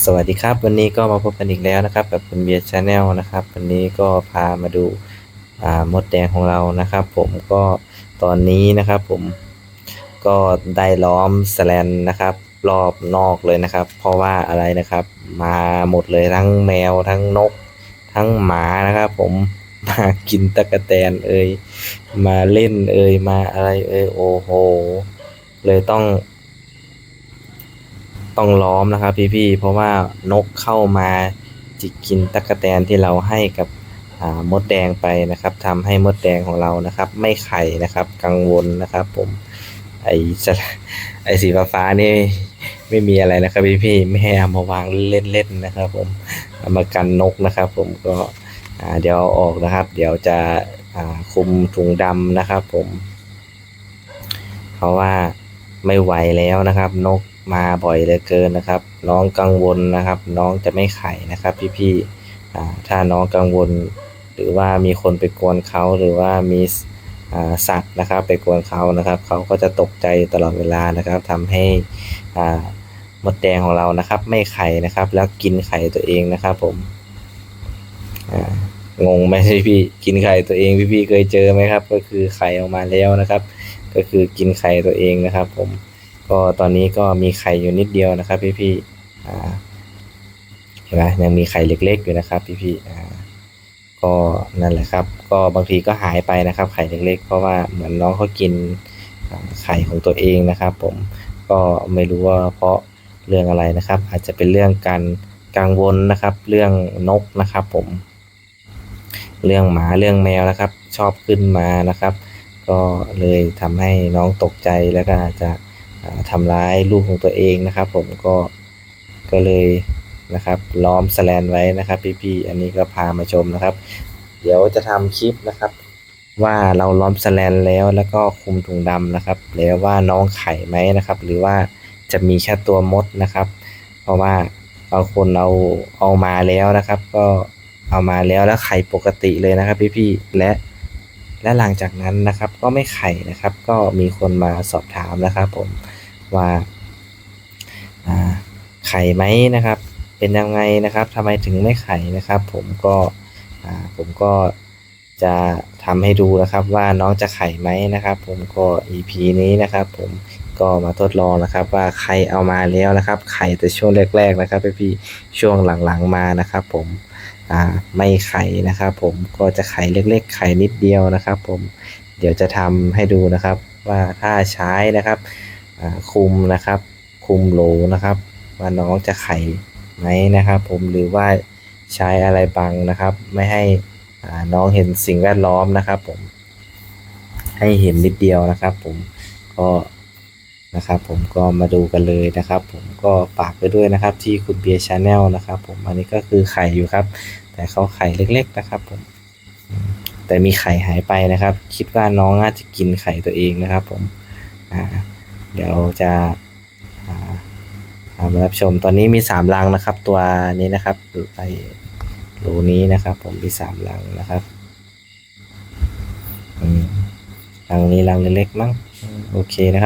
สวัสดีครับ วันนี้ก็มาพบกันอีกแล้วนะครับ กับคุณเบียร์ชาแนลนะครับ วันนี้ก็พามาดูามดแดงของเรานะครับ ผมก็ตอนนี้นะครับ ผมก็ได้ล้อมแสแลนนะครับ รอบนอกเลยนะครับ เพราะว่าอะไรนะครับ มาหมดเลยทั้งแมวทั้งนก ทั้งหมานะครับ ผมมากินตะกะแตนเอ่ยมาเล่นเอ่ยมาอะไรเอ่ยโอ้โห เลยต้อง ต้องล้อมนะครับพี่ๆ เพราะว่านกเข้ามาจิกกินตะกแตนที่เราให้กับมดแดงไปนะครับทำให้มดแดงของเรานะครับ ไม่ไข่นะครับ กังวลนะครับ ผม ไอสไอสีฟ้านี่ ไม่มีอะไรนะครับพี่ๆไม่ให้เอามาวางเล่นๆนะครับ ผมเอามากันนกนะครับ ผมก็เดี๋ยวออกนะครับ เดี๋ยวจะคุมถุงดำนะครับ ผม เพราะว่า ไม่ไหวแล้วนะครับ นกมาบ่อยเหลือเกินนะครับ น้องกังวลนะครับ น้องจะไม่ไข่นะครับ พี่ๆอ่ถ้าน้องกังวล หรือว่ามีคนไปกวนเขาหรือว่ามีสัตว์นะครับ ไปกวนเขานะครับ เขาก็จะตกใจตลอดเวลานะครับทำให้อ่ามดแดงของเรานะครับ ไม่ไข่นะครับ แล้วกินไข่ตัวเองนะครับ ผมงงไหมพี่กินไข่ตัวเองพี่ๆเคยเจอไหมครับ ก็คือไข่ออกมาแล้วนะครับ ก็คือกินไข่ตัวเองนะครับ ผมก็ตอนนี้ก็มีไข่อยู่นิดเดียวนะครับ พี่ๆอ่เห็นไหมยังมีไข่เล็ก ๆ อยู่นะครับ พี่ๆอ่ก็นั่นแหละครับ ก็บางทีก็หายไปนะครับ ไข่เล็ก ๆ เพราะว่าเหมือนน้องเขากินไข่ของตัวเองนะครับ ผมก็ไม่รู้ว่าเพราะเรื่องอะไรนะครับ อาจจะเป็นเรื่องการกังวลนะครับ เรื่องนกนะครับ ผม เรื่องหมาเรื่องแมวนะครับ ชอบขึ้นมานะครับ ก็เลยทำให้น้องตกใจแล้วก็อาจจะอ่าทำร้ายลูกของตัวเองนะครับ ผมก็ก็เลยนะครับล้อมแสแลนไว้นะครับ พี่ๆอันนี้ก็พามาชมนะครับ เดี๋ยวจะทำคลิปนะครับ ว่าเราล้อมแสแลนแล้วแล้วก็คุมถุงดำนะครับแล้วว่าน้องไข่ไหมนะครับ หรือว่าจะมีแค่ตัวมดนะครับ เพราะว่าบางคนเอาเอามาแล้วนะครับ ก็เอามาแล้วแล้วไข่ปกติเลยนะครับ พี่ๆและ และหลังจากนั้นนะครับก็ไม่ไข่นะครับ ก็มีคนมาสอบถามนะครับ ผมว่าไข่ไหมนะครับ เป็นยังไงนะครับทำไมถึงไม่ไข่นะครับ ผมก็ผมก็จะทำให้ดูนะครับว่าน้องจะไข่ไหมนะครับ ผมก็ EP นี้นะครับ ผมก็มาทดลองนะครับ ว่าใครเอามาแล้วนะครับ ไข่แต่ช่วงแรก ๆ นะครับพี่ๆช่วงหลังๆมานะครับ ผม อ่าไม่ไข่นะครับผมก็จะไข่เล็กๆไข่นิดเดียวนะครับ ผมเดี๋ยวจะทำให้ดูนะครับ ว่าถ้าใช้นะครับคุมนะครับ คุมโหลนะครับ ว่าน้องจะไข่ไหมนะครับ ผมหรือว่าใช้อะไรบังนะครับ ไม่ให้น้องเห็นสิ่งแวดล้อมนะครับ ผม ให้เห็นนิดเดียวนะครับ ผมก็นะครับผมก็มาดูกันเลยนะครับ ผมก็ฝากไปด้วยนะครับที่คุณเบียร์ชาแนลนะครับ ผมอันนี้ก็คือไข่อยู่ครับ แต่เขาไข่เล็ก ๆนะครับผม แต่มีไข่หายไปนะครับ คิดว่าน้องน่าจะกินไข่ตัวเองนะครับ ผมเดี๋ยวจะมารับชมตอนนี้มีสามรังนะครับ ตัวนี้นะครับไอโหลนี้นะครับ ผมมีสามรังนะครับอืมรังนี้รังเล็กๆมั้งโอเคนะครับ